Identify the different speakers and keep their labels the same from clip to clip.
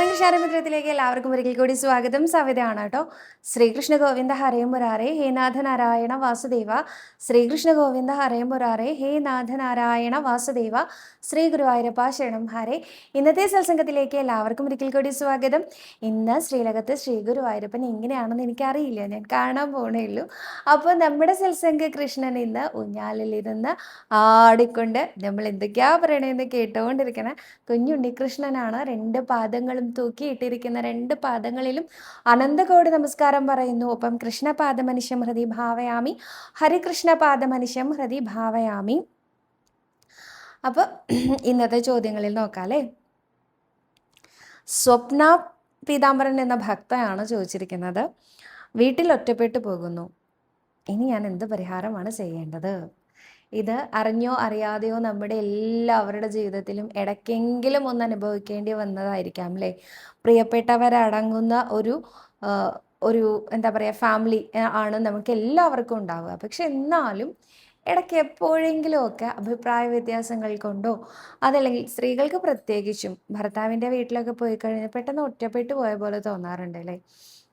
Speaker 1: നമസ്കാരം ശാരമിത്രത്തിലേക്ക് എല്ലാവർക്കും ഒരിക്കൽ കൂടി സ്വാഗതം. സവിതയാണ് കേട്ടോ. ശ്രീകൃഷ്ണ ഗോവിന്ദ ഹരേം മുരാറെ ഹേ നാഥ നാരായണ വാസുദേവ. ശ്രീകൃഷ്ണ ഗോവിന്ദ ഹരേം മുരാറെ ഹേ നാഥ നാരായണ വാസുദേവ. ശ്രീ ഗുരുവായൂരപ്പ ശരണം ഹരേ. ഇന്നത്തെ സത്സംഗത്തിലേക്ക് എല്ലാവർക്കും ഒരിക്കൽ കൂടി സ്വാഗതം. ഇന്ന് ശ്രീലകത്ത് ശ്രീ ഗുരുവായൂരപ്പൻ എങ്ങനെയാണെന്ന് എനിക്കറിയില്ല. ഞാൻ കാണാൻ പോണേ ഉള്ളൂ. അപ്പോൾ നമ്മുടെ സത്സംഗ കൃഷ്ണൻ ഇന്ന് ഊഞ്ഞാലിലിരുന്ന് ആടിക്കൊണ്ട് നമ്മൾ എന്തൊക്കെയാ പറയണതെന്ന് കേട്ടുകൊണ്ടിരിക്കണ കുഞ്ഞുണ്ണികൃഷ്ണനാണ് രണ്ട് പാദങ്ങളും തൂക്കിയിട്ടിരിക്കുന്ന രണ്ട് പാദങ്ങളിലും അനന്തകോടി നമസ്കാരം പറയുന്നു. ഒപ്പം കൃഷ്ണപാദമനുഷ്യം ഹൃദി ഭാവയാമി. ഹരികൃഷ്ണപാദമനുഷ്യം ഹൃദി ഭാവയാമി. അപ്പോൾ ഇന്നത്തെ ചോദ്യങ്ങളിൽ നോക്കാം സ്വപ്ന പീതാംബരൻ എന്ന ഭക്തയാണ് ചോദിച്ചിരിക്കുന്നത്. വീട്ടിൽ ഒറ്റപ്പെട്ടു പോകുന്നു. ഇനി ഞാൻ എന്ത് പരിഹാരമാണ് ചെയ്യേണ്ടത്? ഇത് അറിഞ്ഞോ അറിയാതെയോ നമ്മുടെ എല്ലാവരുടെ ജീവിതത്തിലും ഇടയ്ക്കെങ്കിലും ഒന്ന് അനുഭവിക്കേണ്ടി വന്നതായിരിക്കാം അല്ലേ പ്രിയപ്പെട്ടവരടങ്ങുന്ന ഒരു ഒരു എന്താ പറയുക ഫാമിലി ആണ് നമുക്ക് എല്ലാവർക്കും ഉണ്ടാവുക. പക്ഷെ എന്നാലും ഇടയ്ക്ക് എപ്പോഴെങ്കിലുമൊക്കെ അഭിപ്രായ വ്യത്യാസങ്ങൾ കൊണ്ടോ അതല്ലെങ്കിൽ സ്ത്രീകൾക്ക് പ്രത്യേകിച്ചും ഭർത്താവിന്റെ വീട്ടിലൊക്കെ പോയി കഴിഞ്ഞാൽ പെട്ടെന്ന് ഒറ്റപ്പെട്ടു പോയ പോലെ തോന്നാറുണ്ട് അല്ലേ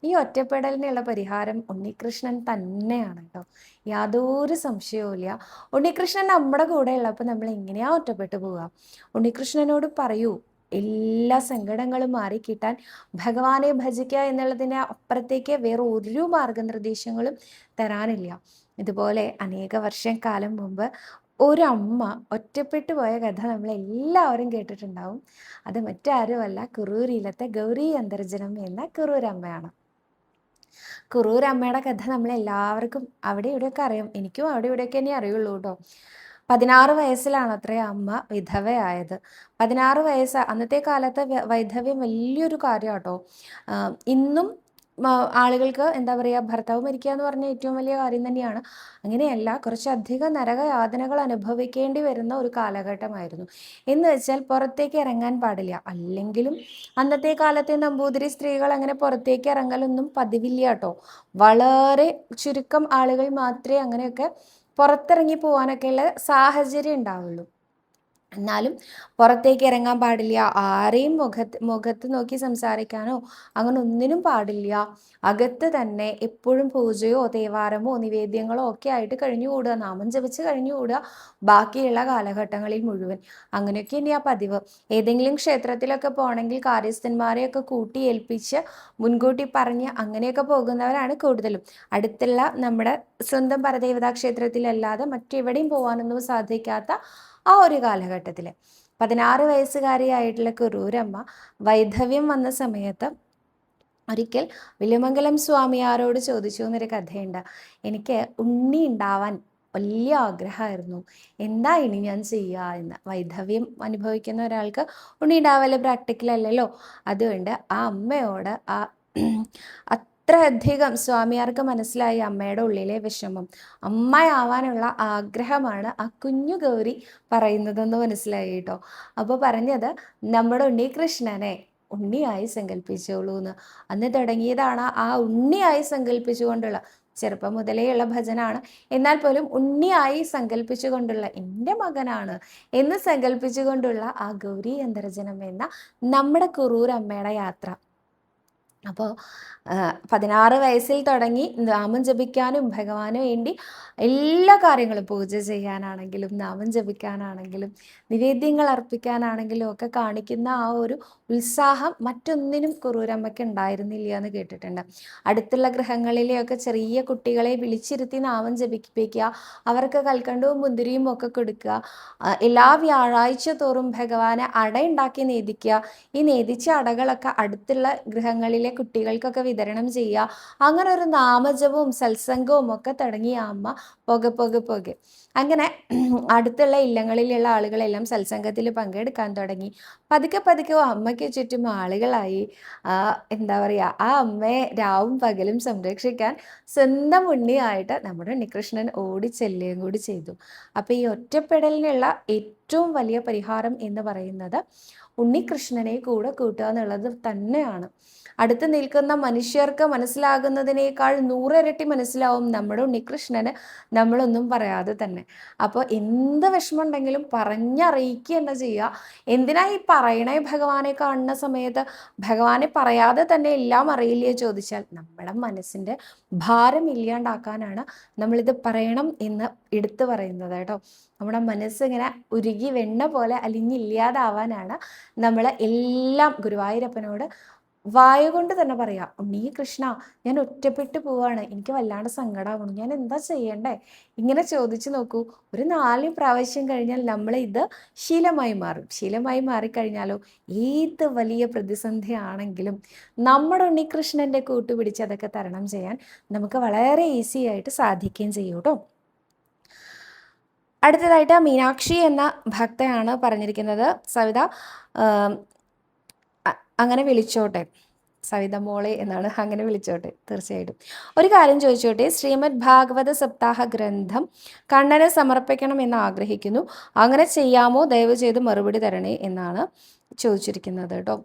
Speaker 1: ഈ ഒറ്റപ്പെടലിനുള്ള പരിഹാരം ഉണ്ണികൃഷ്ണൻ തന്നെയാണ് കേട്ടോ. യാതൊരു സംശയവുമില്ല ഉണ്ണികൃഷ്ണൻ നമ്മുടെ കൂടെ ഉള്ളപ്പോൾ നമ്മൾ എങ്ങനെയാ ഒറ്റപ്പെട്ടു പോവുക? ഉണ്ണികൃഷ്ണനോട് പറയൂ എല്ലാ സങ്കടങ്ങളും മാറിക്കിട്ടാൻ ഭഗവാനെ ഭജിക്കുക എന്നുള്ളതിന് അപ്പുറത്തേക്ക് വേറെ ഒരു മാർഗനിർദ്ദേശങ്ങളും തരാനില്ല. ഇതുപോലെ അനേക വർഷം കാലം മുമ്പ് ഒരമ്മ ഒറ്റപ്പെട്ടു പോയ കഥ നമ്മൾ എല്ലാവരും കേട്ടിട്ടുണ്ടാവും. അത് മറ്റാരുമല്ല കുറൂരിലത്തെ ഗൗരി അന്തർജനം എന്ന കുറൂരമ്മയാണ്. കുറൂരമ്മയുടെ കഥ നമ്മൾ എല്ലാവർക്കും അവിടെ ഇവിടെയൊക്കെ അറിയാം. എനിക്കും അവിടെ ഇവിടെയൊക്കെ തന്നെ അറിയുള്ളൂ കേട്ടോ. പതിനാറ് വയസ്സിലാണ് അത്രേ അമ്മ വിധവയായത്. പതിനാറ് വയസ്സ് അന്നത്തെ കാലത്തെ വൈധവ്യം വലിയൊരു കാര്യം കേട്ടോ ഇന്നും ആളുകൾക്ക് എന്താ പറയുക ഭർത്താവ് മരിക്കുക എന്ന് പറഞ്ഞ ഏറ്റവും വലിയ കാര്യം തന്നെയാണ്. അങ്ങനെയല്ല കുറച്ചധികം നരകയാതനകൾ അനുഭവിക്കേണ്ടി വരുന്ന ഒരു കാലഘട്ടമായിരുന്നു. എന്ന് വെച്ചാൽ പുറത്തേക്ക് ഇറങ്ങാൻ പാടില്ല. അല്ലെങ്കിലും അന്നത്തെ കാലത്തെ നമ്പൂതിരി സ്ത്രീകൾ അങ്ങനെ പുറത്തേക്ക് ഇറങ്ങലൊന്നും പതിവില്ല കേട്ടോ. വളരെ ചുരുക്കം ആളുകൾ മാത്രമേ അങ്ങനെയൊക്കെ പുറത്തിറങ്ങി പോകാനൊക്കെയുള്ള സാഹചര്യം ഉണ്ടാവുള്ളൂ. എന്നാലും പുറത്തേക്ക് ഇറങ്ങാൻ പാടില്ല. ആരെയും മുഖത്ത് മുഖത്ത് നോക്കി സംസാരിക്കാനോ അങ്ങനെ ഒന്നിനും പാടില്ല. അകത്ത് തന്നെ എപ്പോഴും പൂജയോ തേവാരമോ നിവേദ്യങ്ങളോ ഒക്കെ ആയിട്ട് കഴിഞ്ഞുകൂടുക. നാമം ജപിച്ച് കഴിഞ്ഞുകൂടുക. ബാക്കിയുള്ള കാലഘട്ടങ്ങളിൽ മുഴുവൻ. അങ്ങനെയൊക്കെ തന്നെയാ പതിവ്. ഏതെങ്കിലും ക്ഷേത്രത്തിലൊക്കെ പോകണമെങ്കിൽ കാര്യസ്ഥന്മാരെയൊക്കെ കൂട്ടി ഏൽപ്പിച്ച് മുൻകൂട്ടി പറഞ്ഞ് അങ്ങനെയൊക്കെ പോകുന്നവരാണ് കൂടുതലും. അടുത്തുള്ള നമ്മുടെ സ്വന്തം പരദേവതാ ക്ഷേത്രത്തിലല്ലാതെ മറ്റെവിടെയും പോകാനൊന്നും സാധിക്കാത്ത ആ ഒരു കാലഘട്ടത്തിൽ പതിനാറ് വയസ്സുകാരിയായിട്ടുള്ള കുറൂരമ്മ വൈധവ്യം വന്ന സമയത്ത് ഒരിക്കൽ വില്യമംഗലം സ്വാമിയാരോട് ചോദിച്ചു എന്നൊരു കഥയുണ്ട്. എനിക്ക് ഉണ്ണി ഉണ്ടാവാൻ വലിയ ആഗ്രഹമായിരുന്നു. എന്താ ഇനി ഞാൻ ചെയ്യുക എന്ന്. വൈധവ്യം അനുഭവിക്കുന്ന ഒരാൾക്ക് ഉണ്ണി ഉണ്ടാവൽ പ്രാക്ടിക്കൽ അല്ലല്ലോ. അതുകൊണ്ട് ആ അമ്മയോട് ആ അത്രയധികം സ്വാമിയാർക്ക് മനസ്സിലായി അമ്മയുടെ ഉള്ളിലെ വിഷമം. അമ്മയാവാനുള്ള ആഗ്രഹമാണ് ആ കുഞ്ഞു ഗൗരി പറയുന്നതെന്ന് മനസ്സിലായി കേട്ടോ. അപ്പോൾ പറഞ്ഞത് നമ്മുടെ ഉണ്ണികൃഷ്ണനെ ഉണ്ണിയായി സങ്കല്പിച്ചോളൂ എന്ന് അന്ന് തുടങ്ങിയതാണ് ആ ഉണ്ണിയായി സങ്കല്പിച്ചുകൊണ്ടുള്ള ചെറുപ്പം മുതലേ ഉള്ള ഭജനാണ്. എന്നാൽ പോലും ഉണ്ണിയായി സങ്കല്പിച്ചുകൊണ്ടുള്ള എന്റെ മകനാണ് എന്ന് സങ്കല്പിച്ചുകൊണ്ടുള്ള ആ ഗൗരി അന്തർജനം എന്ന നമ്മുടെ കുറൂരമ്മയുടെ യാത്ര. അപ്പോൾ പതിനാറ് വയസ്സിൽ തുടങ്ങി നാമം ജപിക്കാനും ഭഗവാന് വേണ്ടി എല്ലാ കാര്യങ്ങളും പൂജ ചെയ്യാനാണെങ്കിലും നാമം ജപിക്കാനാണെങ്കിലും നിവേദ്യങ്ങൾ അർപ്പിക്കാനാണെങ്കിലും ഒക്കെ കാണിക്കുന്ന ആ ഒരു ഉത്സാഹം മറ്റൊന്നിനും കുറൂരമ്മയ്ക്ക് ഉണ്ടായിരുന്നില്ല എന്ന് കേട്ടിട്ടുണ്ട്. അടുത്തുള്ള ഗ്രഹങ്ങളിലെയൊക്കെ ചെറിയ കുട്ടികളെ വിളിച്ചിരുത്തി നാമം ജപിപ്പിക്കുക അവർക്ക് കൽക്കണ്ടവും മുന്തിരിയും ഒക്കെ കൊടുക്കുക എല്ലാ വ്യാഴാഴ്ച തോറും ഭഗവാനെ അടയുണ്ടാക്കി നേദിക്കുക ഈ നേദിച്ച അടകളൊക്കെ അടുത്തുള്ള ഗൃഹങ്ങളിലെ കുട്ടികൾക്കൊക്കെ വിതരണം ചെയ്യുക. അങ്ങനെ ഒരു നാമജപവും സത്സംഗവും ഒക്കെ തുടങ്ങിയ അമ്മ പുക പുക പുക. അങ്ങനെ അടുത്തുള്ള ഇല്ലങ്ങളിലുള്ള ആളുകളെല്ലാം സത്സംഗത്തിൽ പങ്കെടുക്കാൻ തുടങ്ങി. പതുക്കെ പതുക്കെ അമ്മയ്ക്ക് ചുറ്റും ആളുകളായി. എന്താ പറയുക ആ അമ്മയെ രാവും പകലും സംരക്ഷിക്കാൻ സ്വന്തം ഉണ്ണിയായിട്ട് നമ്മുടെ ഉണ്ണികൃഷ്ണൻ ഓടി ചെല്ലുകയും കൂടി ചെയ്തു. അപ്പോൾ ഈ ഒറ്റപ്പെടലിനുള്ള ഏറ്റവും വലിയ പരിഹാരം എന്ന് പറയുന്നത് ഉണ്ണികൃഷ്ണനെ കൂടെ കൂട്ടുക എന്നുള്ളത് തന്നെയാണ്. അടുത്ത് നിൽക്കുന്ന മനുഷ്യർക്ക് മനസ്സിലാകുന്നതിനേക്കാൾ നൂറിരട്ടി മനസ്സിലാവും നമ്മുടെ ഉണ്ണികൃഷ്ണന് നമ്മളൊന്നും പറയാതെ തന്നെ. അപ്പോൾ എന്ത് വിഷമം ഉണ്ടെങ്കിലും പറഞ്ഞറിയിക്കുക തന്നെ ചെയ്യുക. എന്തിനാ ഈ പറയണേ ഭഗവാനെ കാണുന്ന സമയത്ത്? ഭഗവാനെ പറയാതെ തന്നെ എല്ലാം അറിയില്ലേ ചോദിച്ചാൽ നമ്മുടെ മനസ്സിന്റെ ഭാരം ഇല്ലാണ്ടാക്കാനാണ് നമ്മളിത് പറയണം എന്ന് എടുത്തു പറയുന്നത് കേട്ടോ. നമ്മുടെ മനസ്സിങ്ങനെ ഉരുകി വെണ്ണ പോലെ അലിഞ്ഞില്ലാതാവാനാണ് നമ്മൾ എല്ലാം ഗുരുവായൂരപ്പനോട് വായ കൊണ്ട് തന്നെ പറയാം ഉണ്ണീ കൃഷ്ണ ഞാൻ ഒറ്റപ്പെട്ടു പോവാണ്. എനിക്ക് വല്ലാണ്ട് സങ്കടമാവണം ഞാൻ എന്താ ചെയ്യണ്ടേ? ഇങ്ങനെ ചോദിച്ചു നോക്കൂ. ഒരു നാല് പ്രാവശ്യം കഴിഞ്ഞാൽ നമ്മൾ ഇത് ശീലമായി മാറും. ശീലമായി മാറിക്കഴിഞ്ഞാലോ ഏത് വലിയ പ്രതിസന്ധി ആണെങ്കിലും നമ്മുടെ ഉണ്ണികൃഷ്ണന്റെ കൂട്ടുപിടിച്ച് അതൊക്കെ തരണം ചെയ്യാൻ നമുക്ക് വളരെ ഈസി ആയിട്ട് സാധിക്കുകയും ചെയ്യും കേട്ടോ. അടുത്തതായിട്ട് മീനാക്ഷി എന്ന ഭക്തയാണ് പറഞ്ഞിരിക്കുന്നത്. സവിത അങ്ങനെ വിളിച്ചോട്ടെ. സവിത മോളെ എന്നാണ് അങ്ങനെ വിളിച്ചോട്ടെ തീർച്ചയായിട്ടും. ഒരു കാര്യം ചോദിച്ചോട്ടെ ശ്രീമദ് ഭാഗവത സപ്താഹ ഗ്രന്ഥം കണ്ണനെ സമർപ്പിക്കണം എന്ന് ആഗ്രഹിക്കുന്നു. അങ്ങനെ ചെയ്യാമോ? ദയവ് ചെയ്ത് മറുപടി തരണേ എന്നാണ് ചോദിച്ചിരിക്കുന്നത് കേട്ടോ.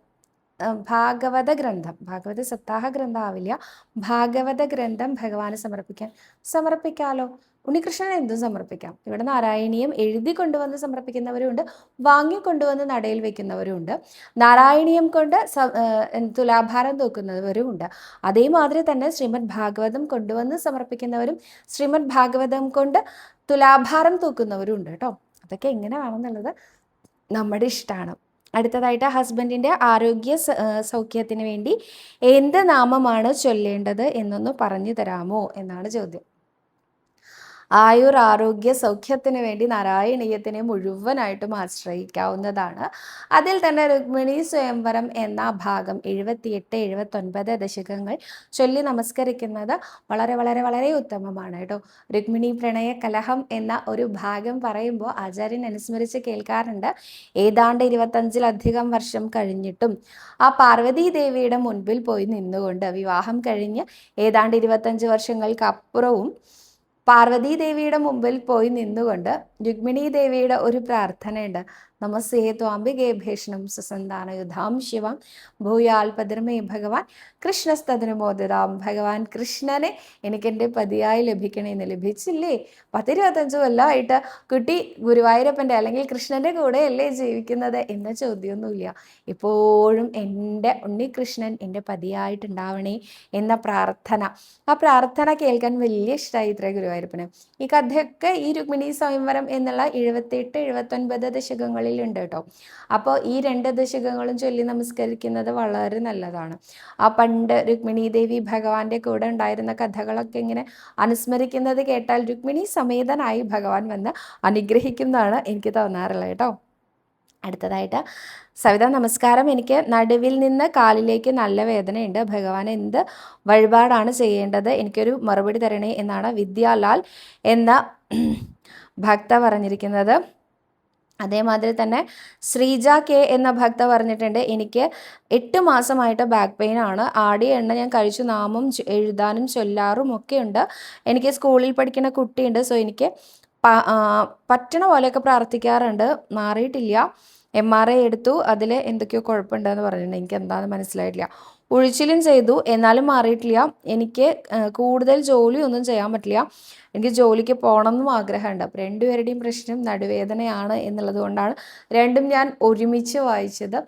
Speaker 1: ഭാഗവത ഗ്രന്ഥം ഭാഗവത സപ്താഹ ഗ്രന്ഥം ആവില്ല ഭാഗവത ഗ്രന്ഥം ഭഗവാന് സമർപ്പിക്കാൻ സമർപ്പിക്കാലോ? ഉണ്ണികൃഷ്ണൻ എന്തും സമർപ്പിക്കാം. ഇവിടെ നാരായണീയം എഴുതി കൊണ്ടുവന്ന് സമർപ്പിക്കുന്നവരുണ്ട് വാങ്ങി കൊണ്ടുവന്ന് നടയിൽ വെക്കുന്നവരുണ്ട് നാരായണീയം കൊണ്ട് തുലാഭാരം തൂക്കുന്നവരുമുണ്ട്. അതേമാതിരി തന്നെ ശ്രീമദ് ഭാഗവതം കൊണ്ടുവന്ന് സമർപ്പിക്കുന്നവരും ശ്രീമദ് ഭാഗവതം കൊണ്ട് തുലാഭാരം തൂക്കുന്നവരും ഉണ്ട് കേട്ടോ. അതൊക്കെ എങ്ങനെ വേണമെന്നുള്ളത് നമ്മുടെ ഇഷ്ടമാണ് അടുത്തതായിട്ട് ഹസ്ബൻഡിന്റെ ആരോഗ്യ സൗഖ്യത്തിന് വേണ്ടി എന്ത് നാമമാണ് ചൊല്ലേണ്ടത് എന്നൊന്ന് പറഞ്ഞു തരാമോ എന്നാണ് ചോദ്യം. ആയുർ ആരോഗ്യ സൗഖ്യത്തിന് വേണ്ടി നാരായണീയത്തിനെ മുഴുവനായിട്ടും ആശ്രയിക്കാവുന്നതാണ്. അതിൽ തന്നെ രുക്മിണി സ്വയംവരം എന്ന ഭാഗം എഴുപത്തിയെട്ട് എഴുപത്തൊൻപത് ദശകങ്ങൾ ചൊല്ലി നമസ്കരിക്കുന്നത് വളരെ വളരെ വളരെ ഉത്തമമാണ് കേട്ടോ. രുക്മിണി പ്രണയ കലഹം എന്ന ഒരു ഭാഗം പറയുമ്പോൾ ആചാര്യൻ അനുസ്മരിച്ച് കേൾക്കാറുണ്ട്. ഏതാണ്ട് ഇരുപത്തഞ്ചിലധികം വർഷം കഴിഞ്ഞിട്ടും ആ പാർവതി ദേവിയുടെ മുൻപിൽ പോയി നിന്നുകൊണ്ട് വിവാഹം കഴിഞ്ഞ് ഏതാണ്ട് ഇരുപത്തഞ്ച് വർഷങ്ങൾക്ക് അപ്പുറവും പാർവതീ ദേവിയുടെ മുമ്പിൽ പോയി നിന്നുകൊണ്ട് രുക്മിണി ദേവിയുടെ ഒരു പ്രാർത്ഥനയുണ്ട്. നമസ്തേ ത്വാംബികേ ഭീഷണം സുസന്താന യുധാം ശിവം. ഭൂയാൽ പതിർമേ ഭഗവാൻ കൃഷ്ണസ്തതിന് മോദിതാം. ഭഗവാൻ കൃഷ്ണനെ എനിക്ക് എന്റെ ലഭിക്കണേ എന്ന് ലഭിച്ചില്ലേ? പത്തിരുപത്തഞ്ച് കൊല്ലമായിട്ട് കുട്ടി ഗുരുവായൂരപ്പന്റെ അല്ലെങ്കിൽ കൃഷ്ണന്റെ കൂടെയല്ലേ ജീവിക്കുന്നത് എന്ന ചോദ്യമൊന്നുമില്ല. ഇപ്പോഴും എന്റെ ഉണ്ണികൃഷ്ണൻ എന്റെ പതിയായിട്ടുണ്ടാവണേ എന്ന പ്രാർത്ഥന. ആ പ്രാർത്ഥന കേൾക്കാൻ വലിയ ഇഷ്ടമായി ഇത്ര ഗുരുവായൂരപ്പന്. ഈ കഥയൊക്കെ ഈ രുക്മിണി സ്വയംവരം എന്നുള്ള എഴുപത്തെട്ട് എഴുപത്തൊൻപത് ദശകങ്ങളിൽ ഉണ്ട് കേട്ടോ. അപ്പോൾ ഈ രണ്ട് ദശകങ്ങളും ചൊല്ലി നമസ്കരിക്കുന്നത് വളരെ നല്ലതാണ്. ആ പണ്ട് രുക്മിണി ദേവി ഭഗവാന്റെ കൂടെ ഉണ്ടായിരുന്ന കഥകളൊക്കെ ഇങ്ങനെ അനുസ്മരിക്കുന്നത് കേട്ടാൽ രുക്മിണി സമേതനായി ഭഗവാൻ വന്ന് അനുഗ്രഹിക്കുന്നതാണ് എനിക്ക് തോന്നാറുള്ളത് കേട്ടോ. അടുത്തതായിട്ട് സവിത നമസ്കാരം. എനിക്ക് നടുവിൽ നിന്ന് കാലിലേക്ക് നല്ല വേദനയുണ്ട്. ഭഗവാൻ എന്ത് വഴിപാടാണ് ചെയ്യേണ്ടത്? എനിക്കൊരു മറുപടി തരണേ എന്നാണ് വിദ്യാലാൽ എന്ന ഭക്ത പറഞ്ഞിരിക്കുന്നത്. അതേമാതിരി തന്നെ ശ്രീജ കെ എന്ന ഭക്ത പറഞ്ഞിട്ടുണ്ട്. എനിക്ക് എട്ട് മാസമായിട്ട് ബാക്ക് പെയിൻ ആണ്. ആടി എണ്ണ ഞാൻ കഴിച്ചു. നാമം എഴുതാനും ചൊല്ലാറും ഒക്കെ ഉണ്ട്. എനിക്ക് സ്കൂളിൽ പഠിക്കുന്ന കുട്ടിയുണ്ട്. സോ എനിക്ക് പറ്റണ പോലെയൊക്കെ പ്രാർത്ഥിക്കാറുണ്ട്. മാറിയിട്ടില്ല. എം ആർ ഐ എടുത്തു. അതിൽ എന്തൊക്കെയോ കുഴപ്പമുണ്ടെന്ന് പറഞ്ഞിട്ടുണ്ട്. എനിക്ക് എന്താണെന്ന് മനസ്സിലായിട്ടില്ല. ഉഴിച്ചിലും ചെയ്തു. എന്നാലും മാറിയിട്ടില്ല. എനിക്ക് കൂടുതൽ ജോലിയൊന്നും ചെയ്യാൻ പറ്റില്ല. എനിക്ക് ജോലിക്ക് പോകണമെന്നും ആഗ്രഹമുണ്ട്. അപ്പോൾ രണ്ടുപേരുടെയും പ്രശ്നം നടുവേദനയാണ് എന്നുള്ളത് കൊണ്ടാണ് രണ്ടും ഞാൻ ഒരുമിച്ച് വായിച്ചത്.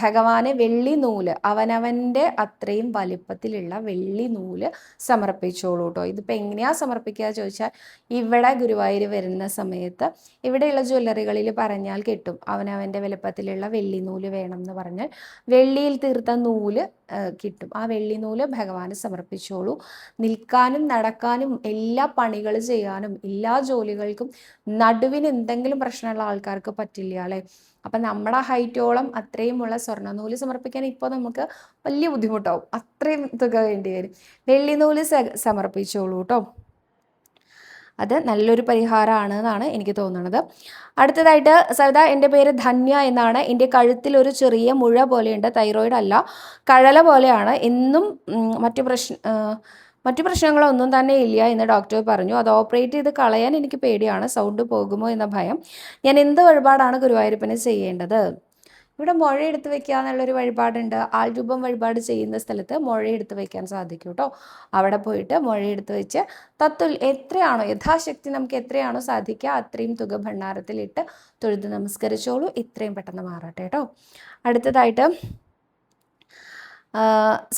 Speaker 1: ഭഗവാനെ വെള്ളി നൂൽ അവനവന്റെ അത്രയും വലിപ്പത്തിലുള്ള വെള്ളി നൂൽ സമർപ്പിച്ചോളൂ കേട്ടോ ഇതിപ്പോൾ എങ്ങനെയാണ് സമർപ്പിക്കുക ചോദിച്ചാൽ ഇവിടെ ഗുരുവായൂർ വരുന്ന സമയത്ത് ഇവിടെയുള്ള ജ്വല്ലറികളിൽ പറഞ്ഞാൽ കിട്ടും അവനവന്റെ വലിപ്പത്തിലുള്ള വെള്ളി നൂൽ വേണം എന്ന് പറഞ്ഞാൽ വെള്ളിയിൽ തീർത്ത നൂൽ കിട്ടും. ആ വെള്ളി നൂൽ ഭഗവാന് സമർപ്പിച്ചോളൂ. നിൽക്കാനും നടക്കാനും എല്ലാ പണികൾ ചെയ്യാനും എല്ലാ ജോലികൾക്കും നടുവിന് എന്തെങ്കിലും പ്രശ്നമുള്ള ആൾക്കാർക്ക് പറ്റില്ല അല്ലേ? അപ്പം നമ്മുടെ ഹൈറ്റോളം അത്രയുമുള്ള സ്വർണനൂൽ സമർപ്പിക്കാൻ ഇപ്പോൾ നമുക്ക് വലിയ ബുദ്ധിമുട്ടാവും. അത്രയും തുക വേണ്ടി വരും. വെള്ളി നൂൽ സമർപ്പിച്ചോളൂ കേട്ടോ അത് നല്ലൊരു പരിഹാരമാണ് എന്നാണ് എനിക്ക് തോന്നുന്നത്. അടുത്തതായിട്ട് സവിത എന്റെ പേര് ധന്യ എന്നാണ്. എന്റെ കഴുത്തിൽ ഒരു ചെറിയ മുഴ പോലെയുണ്ട്. തൈറോയിഡ് അല്ല. കഴല പോലെയാണ്. എന്നും മറ്റു പ്രശ്ന മറ്റു പ്രശ്നങ്ങളൊന്നും തന്നെ ഇല്ല എന്ന് ഡോക്ടർ പറഞ്ഞു. അത് ഓപ്പറേറ്റ് ചെയ്ത് കളയാൻ എനിക്ക് പേടിയാണ്. സൗണ്ട് പോകുമോ എന്ന ഭയം. ഞാൻ എന്ത് വഴിപാടാണ് ഗുരുവായൂരപ്പന് ചെയ്യേണ്ടത്? ഇവിടെ മുഴ എടുത്ത് വെക്കുക എന്നുള്ളൊരു വഴിപാടുണ്ട്. ആൾരൂപം വഴിപാട് ചെയ്യുന്ന സ്ഥലത്ത് മുഴ എടുത്ത് വെക്കാൻ സാധിക്കും കേട്ടോ. അവിടെ പോയിട്ട് മുഴ എടുത്ത് വെച്ച് തത്തുൽ എത്രയാണോ യഥാശക്തി നമുക്ക് എത്രയാണോ സാധിക്കുക അത്രയും തുക ഭണ്ഡാരത്തിലിട്ട് തൊഴുത് നമസ്കരിച്ചോളൂ. ഇത്രയും പെട്ടെന്ന് മാറട്ടെ കേട്ടോ. അടുത്തതായിട്ട്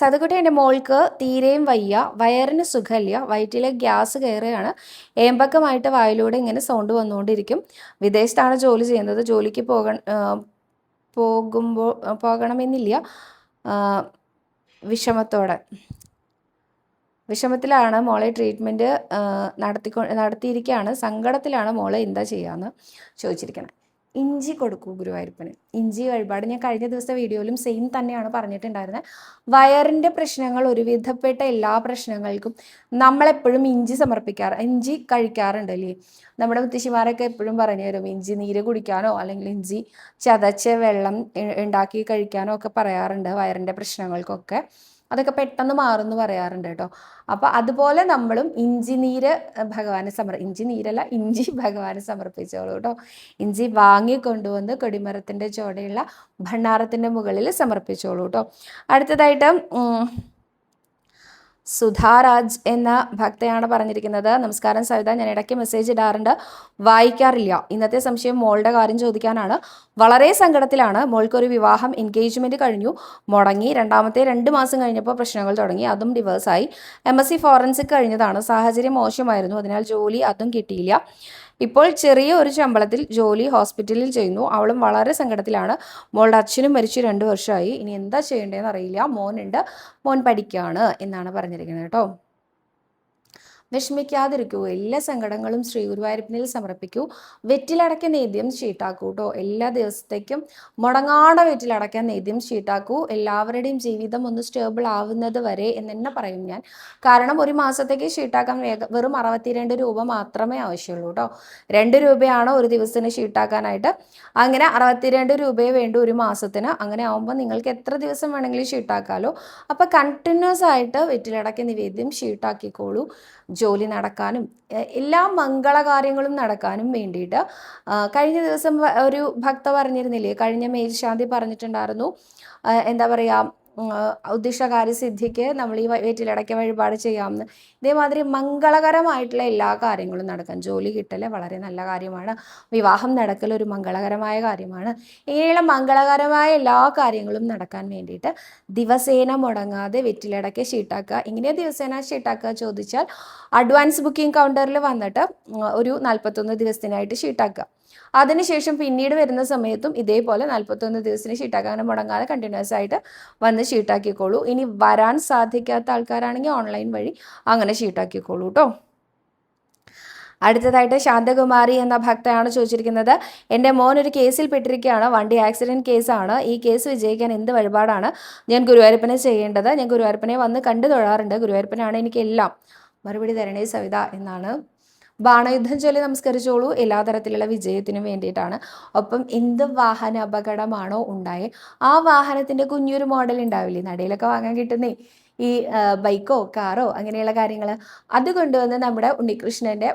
Speaker 1: സതകുട്ടി എന്റെ മോൾക്ക് തീരെയും വയ്യ വയറിന് സുഖമില്ല വയറ്റിലെ ഗ്യാസ് കയറുകയാണ്. ഏമ്പക്കമായിട്ട് വായിലൂടെ ഇങ്ങനെ സൗണ്ട് വന്നുകൊണ്ടിരിക്കും. വിദേശത്താണ് ജോലി ചെയ്യുന്നത്. ജോലിക്ക് പോക പോകുമ്പോൾ പോകണമെന്നില്ല. വിഷമത്തോടെ. വിഷമത്തിലാണ് മോളെ ട്രീറ്റ്മെന്റ് നടത്തിക്കൊ നടത്തിയിരിക്കുകയാണ്. സങ്കടത്തിലാണ് മോളെ എന്താ ചെയ്യാമെന്ന് ചോദിച്ചിരിക്കുന്നത് ഇഞ്ചി കൊടുക്കൂ ഗുരുവായൂരപ്പന്. ഇഞ്ചി വഴിപാട്. ഞാൻ കഴിഞ്ഞ ദിവസത്തെ വീഡിയോയിലും സെയിം തന്നെയാണ് പറഞ്ഞിട്ടുണ്ടായിരുന്നത് വയറിന്റെ പ്രശ്നങ്ങൾ ഒരുവിധപ്പെട്ട എല്ലാ പ്രശ്നങ്ങൾക്കും നമ്മളെപ്പോഴും ഇഞ്ചി സമർപ്പിക്കാറ് ഇഞ്ചി കഴിക്കാറുണ്ട് അല്ലേ നമ്മുടെ മുത്തശ്ശിമാരൊക്കെ എപ്പോഴും പറഞ്ഞു തരും ഇഞ്ചി നീര് കുടിക്കാനോ അല്ലെങ്കിൽ ഇഞ്ചി ചതച്ച വെള്ളം ഉണ്ടാക്കി കഴിക്കാനോ ഒക്കെ പറയാറുണ്ട് വയറിന്റെ പ്രശ്നങ്ങൾക്കൊക്കെ. അതൊക്കെ പെട്ടെന്ന് മാറുമെന്ന് പറയാറുണ്ട് കേട്ടോ. അപ്പോൾ അതുപോലെ നമ്മളും ഇഞ്ചി നീര് ഭഗവാനെ സമർ ഇഞ്ചി നീരല്ല ഇഞ്ചി ഭഗവാനെ സമർപ്പിച്ചോളൂ കേട്ടോ. ഇഞ്ചി വാങ്ങിക്കൊണ്ടുവന്ന് കൊടിമരത്തിന്റെ ചുവടെയുള്ള ഭണ്ണാറത്തിന്റെ മുകളിൽ സമർപ്പിച്ചോളൂ കേട്ടോ. അടുത്തതായിട്ട് സുധാരാജ് എന്ന ഭക്തയാണ് പറഞ്ഞിരിക്കുന്നത്. നമസ്കാരം സവിത. ഞാൻ ഇടയ്ക്ക് മെസ്സേജ് ഇടാറുണ്ട്. വായിക്കാറില്ല. ഇന്നത്തെ സംശയം മോളുടെ കാര്യം ചോദിക്കാനാണ്. വളരെ സങ്കടത്തിലാണ്. മോൾക്കൊരു വിവാഹം എൻഗേജ്മെന്റ് കഴിഞ്ഞു. മുടങ്ങി. രണ്ടാമത്തെ രണ്ട് മാസം കഴിഞ്ഞപ്പോൾ പ്രശ്നങ്ങൾ തുടങ്ങി. അതും ഡിവേഴ്സായി എം എസ് സി ഫോറൻസിക് കഴിഞ്ഞതാണ്. സാഹചര്യം മോശമായിരുന്നു. അതിനാൽ ജോലി അതും കിട്ടിയില്ല. ഇപ്പോൾ ചെറിയ ഒരു ശമ്പളത്തിൽ ജോലി ഹോസ്പിറ്റലിൽ ചെയ്യുന്നു. അവളും വളരെ സങ്കടത്തിലാണ്. മോളുടെ അച്ഛനും മരിച്ചു രണ്ട് വർഷമായി. ഇനി എന്താ ചെയ്യേണ്ടതെന്ന് അറിയില്ല. മോനുണ്ട്. മോൻ പഠിക്കുകയാണ് എന്നാണ് പറഞ്ഞിരിക്കുന്നത് കേട്ടോ. വിഷമിക്കാതിരിക്കൂ. എല്ലാ സങ്കടങ്ങളും ശ്രീ ഗുരുവായൂരപ്പനിൽ സമർപ്പിക്കൂ. വെറ്റിലടയ്ക്ക നേദ്യം ഷീട്ടാക്കൂ കേട്ടോ എല്ലാ ദിവസത്തേക്കും മുടങ്ങാടെ വെറ്റിലടയ്ക്കാൻ നേദ്യം ഷീട്ടാക്കൂ എല്ലാവരുടെയും ജീവിതം ഒന്ന് സ്റ്റേബിൾ ആവുന്നത് വരെ എന്ന് തന്നെ പറയും ഞാൻ. കാരണം ഒരു മാസത്തേക്ക് ഷീട്ടാക്കാൻ വെറും അറുപത്തിരണ്ട് രൂപ മാത്രമേ ആവശ്യമുള്ളൂ കേട്ടോ രണ്ട് രൂപയാണ് ഒരു ദിവസത്തിന് ഷീട്ടാക്കാനായിട്ട് അങ്ങനെ അറുപത്തിരണ്ട് രൂപയെ വേണ്ട ഒരു മാസത്തിന്. അങ്ങനെ ആവുമ്പോൾ നിങ്ങൾക്ക് എത്ര ദിവസം വേണമെങ്കിലും ഷീട്ടാക്കാമല്ലോ അപ്പോൾ കണ്ടിന്യൂസ് ആയിട്ട് വെറ്റിലടയ്ക്ക നിവേദ്യം ഷീട്ടാക്കിക്കോളൂ ജോലി നടക്കാനും എല്ലാ മംഗളകാര്യങ്ങളും നടക്കാനും വേണ്ടിയിട്ട് കഴിഞ്ഞ ദിവസം ഒരു ഭക്ത പറഞ്ഞിരുന്നില്ലേ കഴിഞ്ഞ മേൽശാന്തി പറഞ്ഞിട്ടുണ്ടായിരുന്നു. എന്താ പറയുക ഉദ്ദിഷ്ടകാര്യസിദ്ധിക്ക് നമ്മൾ ഈ വീട്ടിലിടയ്ക്ക് വഴിപാട് ചെയ്യാമെന്ന്. ഇതേമാതിരി മംഗളകരമായിട്ടുള്ള എല്ലാ കാര്യങ്ങളും നടക്കാം ജോലി കിട്ടൽ വളരെ നല്ല കാര്യമാണ്. വിവാഹം നടക്കൽ ഒരു മംഗളകരമായ കാര്യമാണ്. ഇങ്ങനെയുള്ള മംഗളകരമായ എല്ലാ കാര്യങ്ങളും നടക്കാൻ വേണ്ടിയിട്ട് ദിവസേന മുടങ്ങാതെ വെറ്റിലടയ്ക്ക ഷീട്ടാക്കുക. ഇങ്ങനെ ദിവസേന ഷീട്ടാക്കുക ചോദിച്ചാൽ അഡ്വാൻസ് ബുക്കിംഗ് കൗണ്ടറിൽ വന്നിട്ട് ഒരു നാൽപ്പത്തൊന്ന് ദിവസത്തിനായിട്ട് ഷീട്ടാക്കുക. അതിനുശേഷം പിന്നീട് വരുന്ന സമയത്തും ഇതേപോലെ നാൽപ്പത്തൊന്ന് ദിവസത്തിന് ഷീട്ടാക്കാൻ മുടങ്ങാതെ കണ്ടിന്യൂസ് ആയിട്ട് വന്ന് ഷീട്ടാക്കിക്കോളൂ ഇനി വരാൻ സാധിക്കാത്ത ആൾക്കാരാണെങ്കിൽ ഓൺലൈൻ വഴി അങ്ങനെ ഷീട്ടാക്കിക്കോളൂ കേട്ടോ അടുത്തതായിട്ട് ശാന്തകുമാരി എന്ന ഭക്തയാണ് ചോദിച്ചിരിക്കുന്നത്. എന്റെ മോൻ ഒരു കേസിൽ പെട്ടിരിക്കുകയാണ്. വണ്ടി ആക്സിഡന്റ് കേസാണ് ഈ കേസ് വിജയിക്കാൻ എന്ത് വഴിപാടാണ്? ഞാൻ ഗുരുവായൂരപ്പനെ ചെയ്യേണ്ടത്. ഞാൻ ഗുരുവായൂരപ്പനെ വന്ന് കണ്ടു തൊഴാറുണ്ട്. ഗുരുവായൂരപ്പനാണ് എനിക്കെല്ലാം. മറുപടി തരണേ സവിത എന്നാണ്. ബാണയുദ്ധം ചൊല്ലി നമസ്കരിച്ചോളൂ. എല്ലാ തരത്തിലുള്ള വിജയത്തിനും വേണ്ടിയിട്ടാണ്. ഒപ്പം എന്ത് വാഹന അപകടമാണോ ഉണ്ടായേ ആ വാഹനത്തിന്റെ കുഞ്ഞൊരു മോഡൽ ഉണ്ടാവില്ലേ? നടയിലൊക്കെ വാങ്ങാൻ കിട്ടുന്നേ. ഈ ബൈക്കോ കാറോ അങ്ങനെയുള്ള കാര്യങ്ങൾ അത് കൊണ്ടുവന്ന് നമ്മുടെ ഉണ്ണികൃഷ്ണന്റെ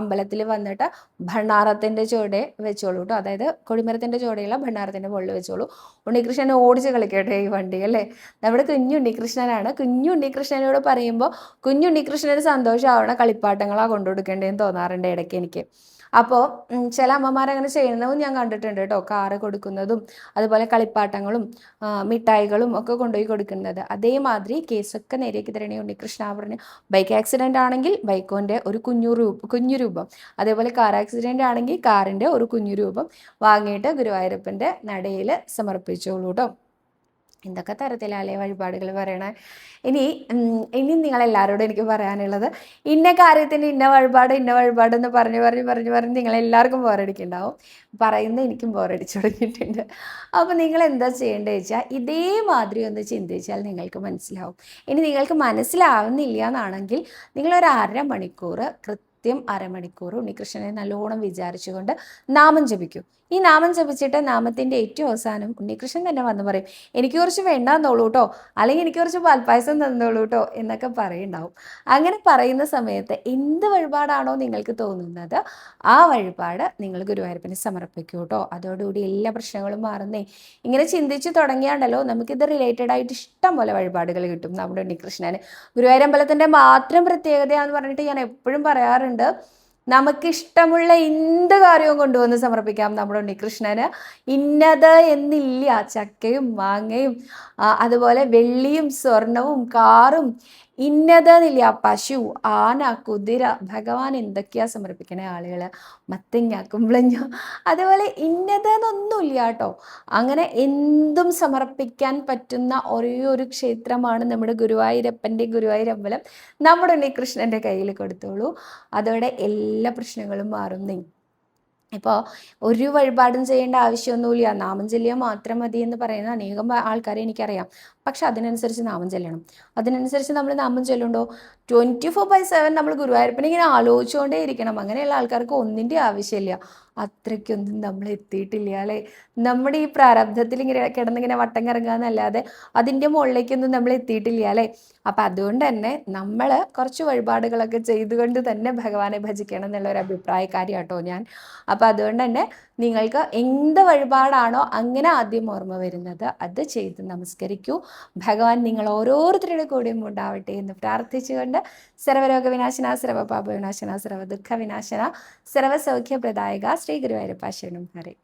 Speaker 1: അമ്പലത്തിൽ വന്നിട്ട് ഭണ്ണാറത്തിന്റെ ചുവടെ വെച്ചോളൂ കേട്ടോ അതായത് കൊടിമരത്തിന്റെ ചുവടെയുള്ള ഭണ്ണാറത്തിന്റെ മുകളിൽ വെച്ചോളൂ. ഉണ്ണികൃഷ്ണനെ ഓടിച്ച് കളിക്കട്ടെ ഈ വണ്ടി അല്ലേ? നമ്മുടെ കുഞ്ഞു ഉണ്ണികൃഷ്ണനാണ്. കുഞ്ഞു ഉണ്ണികൃഷ്ണനോട് പറയുമ്പോൾ കുഞ്ഞു ഉണ്ണികൃഷ്ണന് സന്തോഷമാവണ കളിപ്പാട്ടങ്ങളാണ് കൊണ്ടുകൊടുക്കേണ്ടതെന്ന് തോന്നാറുണ്ട് ഇടയ്ക്ക് എനിക്ക്. അപ്പോൾ ചില അമ്മമാർ അങ്ങനെ ചെയ്യുന്നതും ഞാൻ കണ്ടിട്ടുണ്ട് കേട്ടോ. കാറ് കൊടുക്കുന്നതും അതുപോലെ കളിപ്പാട്ടങ്ങളും മിഠായികളും ഒക്കെ കൊണ്ടുപോയി കൊടുക്കുന്നത്. അതേമാതിരി കേസൊക്കെ നേരേക്ക് തരണേ ഉണ്ണികൃഷ്ണ പറഞ്ഞു ബൈക്ക് ആക്സിഡന്റ് ആണെങ്കിൽ ബൈക്കോന്റെ ഒരു കുഞ്ഞു രൂപ കുഞ്ഞു രൂപം. അതേപോലെ കാർ ആക്സിഡന്റ് ആണെങ്കിൽ കാറിന്റെ ഒരു കുഞ്ഞു രൂപം വാങ്ങിയിട്ട് ഗുരുവായൂരപ്പന്റെ നടയിൽ സമർപ്പിച്ചോളൂ കേട്ടോ എന്തൊക്കെ തരത്തിലല്ലേ വഴിപാടുകൾ പറയണേ? ഇനി ഇനി നിങ്ങളെല്ലാവരോടും എനിക്ക് പറയാനുള്ളത് ഇന്ന കാര്യത്തിന് ഇന്ന വഴിപാട് ഇന്ന വഴിപാട് എന്ന് പറഞ്ഞ് പറഞ്ഞ് പറഞ്ഞ് പറഞ്ഞ് നിങ്ങളെല്ലാവർക്കും ബോറടിക്കുന്നുണ്ടാവും. പറയുന്നത് എനിക്കും ബോറടിച്ചു തുടങ്ങിയിട്ടുണ്ട്. അപ്പോൾ നിങ്ങൾ എന്താ ചെയ്യേണ്ടത് വെച്ചാൽ ഇതേമാതിരി ഒന്ന് ചിന്തിച്ചാൽ നിങ്ങൾക്ക് മനസ്സിലാവും. ഇനി നിങ്ങൾക്ക് മനസ്സിലാവുന്നില്ല എന്നാണെങ്കിൽ നിങ്ങളൊരു അര മണിക്കൂർ കൃത്യം അരമണിക്കൂർ ഉണ്ണികൃഷ്ണനെ നല്ലോണം വിചാരിച്ചുകൊണ്ട് നാമം ജപിക്കൂ. ഈ നാമം ജപിച്ചിട്ട് നാമത്തിന്റെ ഏറ്റവും അവസാനം ഉണ്ണികൃഷ്ണൻ തന്നെ വന്ന് പറയും എനിക്ക് കുറച്ച് വേണ്ടാന്നോളൂ കേട്ടോ അല്ലെങ്കിൽ എനിക്ക് കുറച്ച് പാൽപ്പായസം തന്നോളൂ കേട്ടോ എന്നൊക്കെ പറയുണ്ടാവും. അങ്ങനെ പറയുന്ന സമയത്ത് എന്ത് വഴിപാടാണോ നിങ്ങൾക്ക് തോന്നുന്നത് ആ വഴിപാട് നിങ്ങൾ ഗുരുവായൂരപ്പനെ സമർപ്പിക്കൂ കേട്ടോ അതോടുകൂടി എല്ലാ പ്രശ്നങ്ങളും മാറുന്നേ. ഇങ്ങനെ ചിന്തിച്ച് തുടങ്ങിയാണ്ടല്ലോ നമുക്കിത് റിലേറ്റഡ് ആയിട്ട് ഇഷ്ടം പോലെ വഴിപാടുകൾ കിട്ടും നമ്മുടെ ഉണ്ണികൃഷ്ണന്. ഗുരുവായൂരമ്പലത്തിന്റെ മാത്രം പ്രത്യേകതയാണെന്ന് പറഞ്ഞിട്ട് ഞാൻ എപ്പോഴും പറയാറുണ്ട് നമുക്കിഷ്ടമുള്ള എന്ത് കാര്യവും കൊണ്ടുവന്ന് സമർപ്പിക്കാം നമ്മുടെ ഉണ്ണികൃഷ്ണന്. ഇന്നത് എന്നില്ല ചക്കയും മാങ്ങയും അതുപോലെ വെള്ളിയും സ്വർണവും കാറും. ഇന്നതെന്നില്ല പശു ആന കുതിര ഭഗവാൻ എന്തൊക്കെയാ സമർപ്പിക്കണേ ആളുകൾ മത്തങ്ങ കുമ്പളഞ്ഞ അതുപോലെ ഇന്നതെന്നൊന്നുമില്ല കേട്ടോ അങ്ങനെ എന്തും സമർപ്പിക്കാൻ പറ്റുന്ന ഒരേ ഒരു ക്ഷേത്രമാണ് നമ്മുടെ ഗുരുവായൂരപ്പന്റെ ഗുരുവായൂരമ്പലം. നമ്മുടെ ഉണ്ണികൃഷ്ണന്റെ കയ്യിൽ കൊടുത്തോളൂ. അതോടെ എല്ലാ പ്രശ്നങ്ങളും മാറുന്നേ ഇപ്പോൾ ഒരു വഴിപാടും ചെയ്യേണ്ട ആവശ്യമൊന്നുമില്ല. നാമം ചൊല്ലിയാൽ മാത്രം മതി എന്ന് പറയുന്ന അനേകം ആൾക്കാരെ എനിക്കറിയാം. പക്ഷെ അതിനനുസരിച്ച് നാമം ചെല്ലണം. അതിനനുസരിച്ച് നമ്മൾ നാമം ചെല്ലുണ്ടോ? ട്വന്റി ഫോർ ബൈ സെവൻ നമ്മൾ ഗുരുവായൂരപ്പനെ ഇങ്ങനെ ആലോചിച്ചുകൊണ്ടേ ഇരിക്കണം. അങ്ങനെയുള്ള ആൾക്കാർക്ക് ഒന്നിന്റെ ആവശ്യമില്ല. അത്രയ്ക്കൊന്നും നമ്മൾ എത്തിയിട്ടില്ല അല്ലേ? നമ്മുടെ ഈ പ്രാരബ്ധത്തിൽ ഇങ്ങനെ കിടന്നിങ്ങനെ വട്ടം കറങ്ങുക എന്നല്ലാതെ അതിന്റെ മുകളിലേക്കൊന്നും നമ്മൾ എത്തിയിട്ടില്ല അല്ലേ? അപ്പം അതുകൊണ്ട് തന്നെ നമ്മൾ കുറച്ച് വഴിപാടുകളൊക്കെ ചെയ്തുകൊണ്ട് തന്നെ ഭഗവാനെ ഭജിക്കണം എന്നുള്ള ഒരു അഭിപ്രായക്കാരി കേട്ടോ ഞാൻ. അപ്പം അതുകൊണ്ട് തന്നെ നിങ്ങൾക്ക് എന്ത് വഴിപാടാണോ അങ്ങനെ ആദ്യം ഓർമ്മ വരുന്നത്. അത് ചെയ്ത് നമസ്കരിക്കൂ. ഭഗവാൻ നിങ്ങൾ ഓരോരുത്തരുടെ കൂടെയും ഉണ്ടാവട്ടെ എന്ന് പ്രാർത്ഥിച്ചുകൊണ്ട് സർവരോഗ വിനാശന സർവപാപ വിനാശന സർവ ദുഃഖ വിനാശന സർവസൗഖ്യപ്രദായക ശ്രീ ഗുരുവായൂരപ്പ ശരണം. ഹരേ.